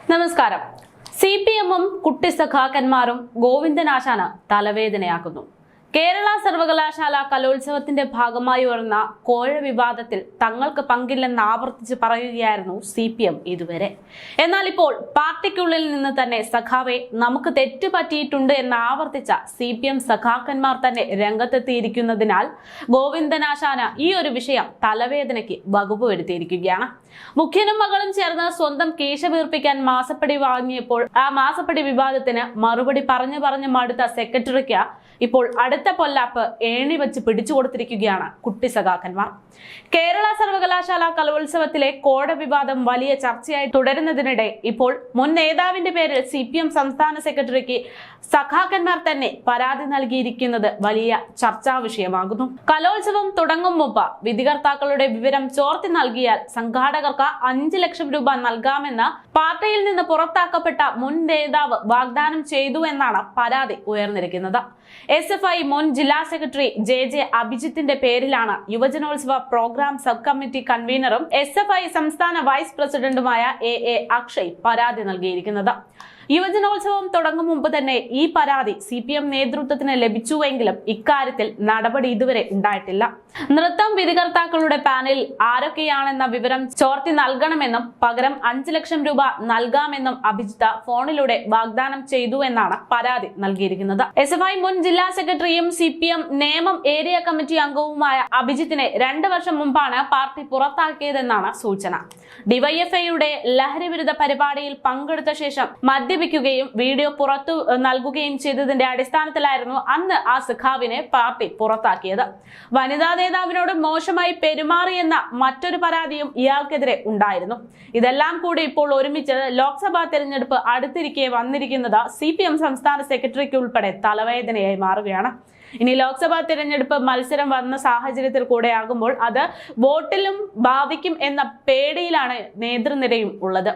നമസ്കാരം. C P എമ്മും കുട്ടി ഗോവിന്ദനാശാന തലവേദനയാക്കുന്നു. കേരള സർവകലാശാല കലോത്സവത്തിന്റെ ഭാഗമായി ഉയർന്ന കോഴ വിവാദത്തിൽ തങ്ങൾക്ക് പങ്കില്ലെന്ന് ആവർത്തിച്ച് പറയുകയായിരുന്നു സി പി എം ഇതുവരെ. എന്നാൽ ഇപ്പോൾ പാർട്ടിക്കുള്ളിൽ നിന്ന് തന്നെ സഖാവെ നമുക്ക് തെറ്റ് പറ്റിയിട്ടുണ്ട് എന്ന് ആവർത്തിച്ച സി പി എം സഖാക്കന്മാർ തന്നെ രംഗത്തെത്തിയിരിക്കുന്നതിനാൽ ഗോവിന്ദനാശാന ഈ ഒരു വിഷയം തലവേദനയ്ക്ക് വകുപ്പ് വരുത്തിയിരിക്കുകയാണ്. മുഖ്യനും മകളും ചേർന്ന് സ്വന്തം കേശ വീർപ്പിക്കാൻ മാസപ്പടി വാങ്ങിയപ്പോൾ ആ മാസപ്പടി വിവാദത്തിന് മറുപടി പറഞ്ഞു പറഞ്ഞു മടുത്ത സെക്രട്ടറിക്ക് ഇപ്പോൾ അടുത്ത പൊല്ലാപ്പ് ഏണി വെച്ച് പിടിച്ചു കൊടുത്തിരിക്കുകയാണ് കുട്ടി സഖാക്കന്മാർ. കേരള സർവകലാശാല കലോത്സവത്തിലെ കോട വിവാദം വലിയ ചർച്ചയായി തുടരുന്നതിനിടെ ഇപ്പോൾ മുൻ നേതാവിന്റെ പേരിൽ സി സംസ്ഥാന സെക്രട്ടറിക്ക് സഖാക്കന്മാർ തന്നെ പരാതി നൽകിയിരിക്കുന്നത് വലിയ ചർച്ചാ വിഷയമാകുന്നു. കലോത്സവം തുടങ്ങും മുമ്പ് വിധികർത്താക്കളുടെ വിവരം ചോർത്തി നൽകിയാൽ സംഘാടകർക്ക് അഞ്ച് ലക്ഷം രൂപ നൽകാമെന്ന് പാർട്ടിയിൽ നിന്ന് പുറത്താക്കപ്പെട്ട മുൻ നേതാവ് വാഗ്ദാനം ചെയ്തു എന്നാണ് പരാതി ഉയർന്നിരിക്കുന്നത്. എസ് എഫ് ഐ മുൻ ജില്ലാ സെക്രട്ടറി ജെ ജെ അഭിജിത്തിന്റെ പേരിലാണ് യുവജനോത്സവ പ്രോഗ്രാം സബ് കമ്മിറ്റി കൺവീനറും എസ് എഫ് ഐ സംസ്ഥാന വൈസ് പ്രസിഡന്റുമായ എ എ അക്ഷയ് പരാതി നൽകിയിരിക്കുന്നത്. യുവജനോത്സവം തുടങ്ങും മുമ്പ് തന്നെ ഈ പരാതി സി പി എം നേതൃത്വത്തിന് ലഭിച്ചുവെങ്കിലും ഇക്കാര്യത്തിൽ നടപടി ഇതുവരെ ഉണ്ടായിട്ടില്ല. നൃത്തം വിധികർത്താക്കളുടെ പാനലിൽ ആരൊക്കെയാണെന്ന വിവരം ചോർത്തി നൽകണമെന്നും പകരം അഞ്ച് ലക്ഷം രൂപ നൽകാമെന്നും അഭിജിത്ത ഫോണിലൂടെ വാഗ്ദാനം ചെയ്തു എന്നാണ് പരാതി നൽകിയിരിക്കുന്നത്. എസ് എഫ് ഐ മുൻ ജില്ലാ സെക്രട്ടറിയും C P M Nemam area committee അംഗവുമായ അഭിജിത്തിനെ രണ്ട് വർഷം മുമ്പാണ് പാർട്ടി പുറത്താക്കിയതെന്നാണ് സൂചന. ഡിവൈഎഫ്ഐയുടെ ലഹരി വിരുദ്ധ പരിപാടിയിൽ പങ്കെടുത്ത ശേഷം മദ്യപിക്കുകയും വീഡിയോ പുറത്തു നൽകുകയും ചെയ്തതിന്റെ അടിസ്ഥാനത്തിലായിരുന്നു അന്ന് ആ സഖാവിനെ പാർട്ടി പുറത്താക്കിയത്. വനിതാ നേതാവിനോട് മോശമായി പെരുമാറിയെന്ന മറ്റൊരു പരാതിയും ഇയാൾക്കെതിരെ ഉണ്ടായിരുന്നു. ഇതെല്ലാം കൂടി ഇപ്പോൾ ഒരുമിച്ച് ലോക്സഭാ തെരഞ്ഞെടുപ്പ് അടുത്തിരിക്കെ വന്നിരിക്കുന്നത് സി പി എം സംസ്ഥാന സെക്രട്ടറിക്ക് ഉൾപ്പെടെ തലവേദനയായി മാറുകയാണ്. ഇനി ലോക്സഭാ തിരഞ്ഞെടുപ്പ് മത്സരം വന്ന സാഹചര്യത്തിൽ കൂടെ ആകുമ്പോൾ അത് വോട്ടിലും ബാധിക്കും എന്ന പേടിയിലാണ് നേതൃനിരയും ഉള്ളത്.